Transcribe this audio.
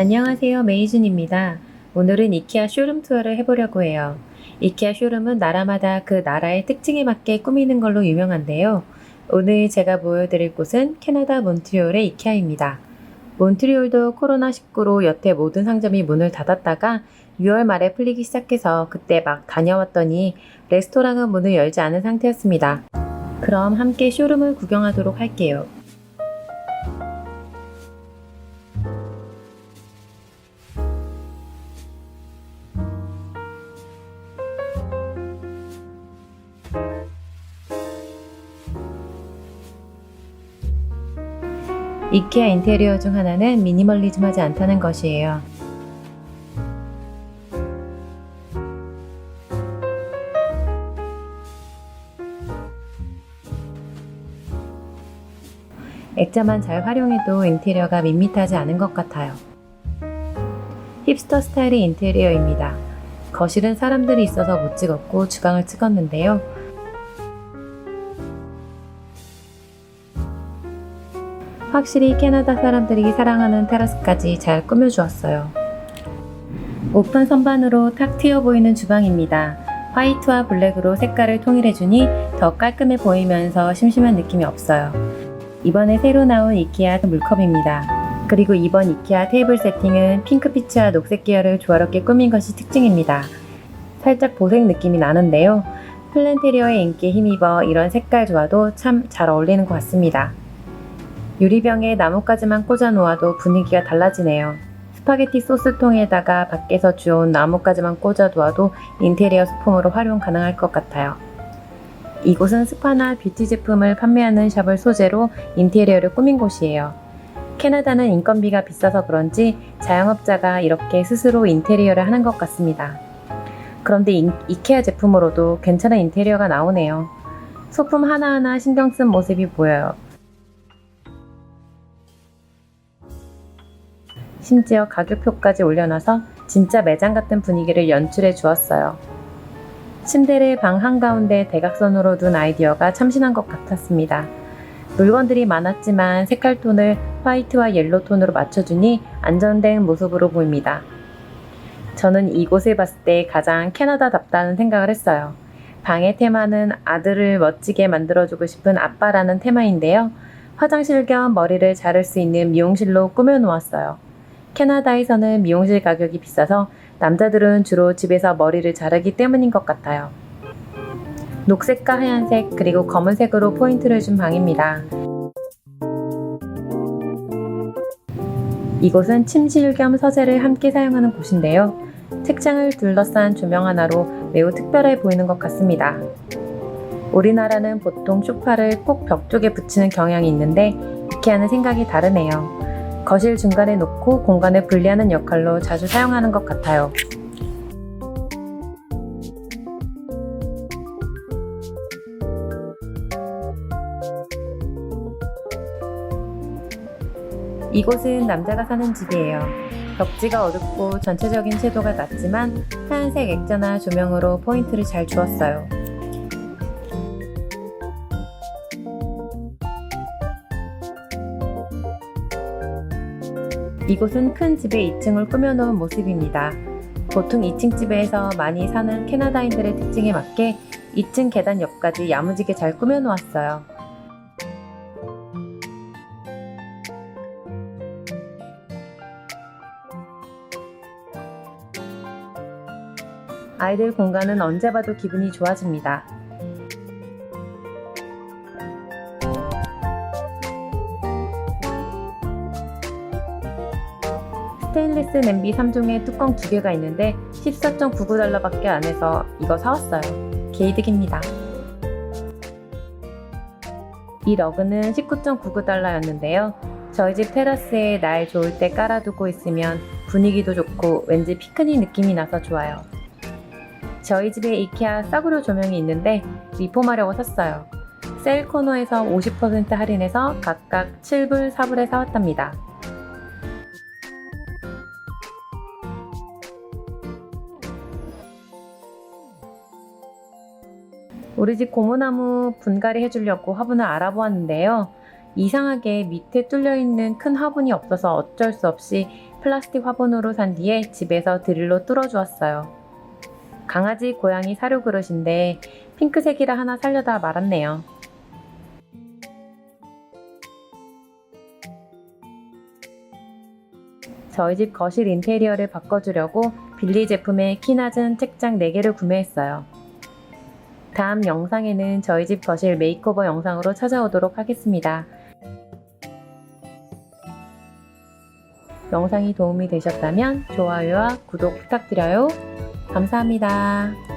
안녕하세요. 메이준입니다. 오늘은 이케아 쇼룸 투어를 해보려고 해요. 이케아 쇼룸은 나라마다 그 나라의 특징에 맞게 꾸미는 걸로 유명한데요. 오늘 제가 보여드릴 곳은 캐나다 몬트리올의 이케아입니다. 몬트리올도 코로나19로 여태 모든 상점이 문을 닫았다가 6월 말에 풀리기 시작해서 그때 막 다녀왔더니 레스토랑은 문을 열지 않은 상태였습니다. 그럼 함께 쇼룸을 구경하도록 할게요. 이케아 인테리어 중 하나는 미니멀리즘하지 않다는 것이에요. 액자만 잘 활용해도 인테리어가 밋밋하지 않은 것 같아요. 힙스터 스타일의 인테리어입니다. 거실은 사람들이 있어서 못 찍었고 주방을 찍었는데요. 확실히 캐나다 사람들이 사랑하는 테라스까지 잘 꾸며주었어요. 오픈 선반으로 탁 트여 보이는 주방입니다. 화이트와 블랙으로 색깔을 통일해주니 더 깔끔해 보이면서 심심한 느낌이 없어요. 이번에 새로 나온 이케아 물컵입니다. 그리고 이번 이케아 테이블 세팅은 핑크빛과 녹색 계열을 조화롭게 꾸민 것이 특징입니다. 살짝 보색 느낌이 나는데요. 플랜테리어의 인기에 힘입어 이런 색깔 조화도 참 잘 어울리는 것 같습니다. 유리병에 나뭇가지만 꽂아 놓아도 분위기가 달라지네요. 스파게티 소스통에다가 밖에서 주워온 나뭇가지만 꽂아 두어도 인테리어 소품으로 활용 가능할 것 같아요. 이곳은 스파나 뷰티 제품을 판매하는 샵을 소재로 인테리어를 꾸민 곳이에요. 캐나다는 인건비가 비싸서 그런지 자영업자가 이렇게 스스로 인테리어를 하는 것 같습니다. 그런데 인- 이케아 제품으로도 괜찮은 인테리어가 나오네요. 소품 하나하나 신경 쓴 모습이 보여요. 심지어 가격표까지 올려놔서 진짜 매장 같은 분위기를 연출해 주었어요. 침대를 방 한가운데 대각선으로 둔 아이디어가 참신한 것 같았습니다. 물건들이 많았지만 색깔 톤을 화이트와 옐로 톤으로 맞춰주니 안정된 모습으로 보입니다. 저는 이곳을 봤을 때 가장 캐나다답다는 생각을 했어요. 방의 테마는 아들을 멋지게 만들어주고 싶은 아빠라는 테마인데요. 화장실 겸 머리를 자를 수 있는 미용실로 꾸며놓았어요. 캐나다에서는 미용실 가격이 비싸서 남자들은 주로 집에서 머리를 자르기 때문인 것 같아요. 녹색과 하얀색 그리고 검은색으로 포인트를 준 방입니다. 이곳은 침실 겸 서재를 함께 사용하는 곳인데요. 책장을 둘러싼 조명 하나로 매우 특별해 보이는 것 같습니다. 우리나라는 보통 소파를 꼭 벽 쪽에 붙이는 경향이 있는데 이케아는 생각이 다르네요. 거실 중간에 놓고 공간을 분리하는 역할로 자주 사용하는 것 같아요. 이곳은 남자가 사는 집이에요. 벽지가 어둡고 전체적인 채도가 낮지만 하얀색 액자나 조명으로 포인트를 잘 주었어요. 이곳은 큰 집의 2층을 꾸며놓은 모습입니다. 보통 2층 집에서 많이 사는 캐나다인들의 특징에 맞게 2층 계단 옆까지 야무지게 잘 꾸며놓았어요. 아이들 공간은 언제 봐도 기분이 좋아집니다. 스테인리스 냄비 3종에 뚜껑 2개가 있는데 14.99달러밖에 안 해서 이거 사왔어요. 개이득입니다. 이 러그는 19.99달러였는데요. 저희 집 테라스에 날 좋을 때 깔아두고 있으면 분위기도 좋고 왠지 피크닉 느낌이 나서 좋아요. 저희 집에 이케아 싸구려 조명이 있는데 리폼하려고 샀어요. 셀 코너에서 50% 할인해서 각각 7불, 4불에 사왔답니다. 우리 집 고무나무 분갈이 해주려고 화분을 알아보았는데요. 이상하게 밑에 뚫려 있는 큰 화분이 없어서 어쩔 수 없이 플라스틱 화분으로 산 뒤에 집에서 드릴로 뚫어주었어요. 강아지, 고양이 사료 그릇인데 핑크색이라 하나 살려다 말았네요. 저희 집 거실 인테리어를 바꿔주려고 빌리 제품의 키 낮은 책장 4개를 구매했어요. 다음 영상에는 저희 집 거실 메이크오버 영상으로 찾아오도록 하겠습니다. 영상이 도움이 되셨다면 좋아요와 구독 부탁드려요. 감사합니다.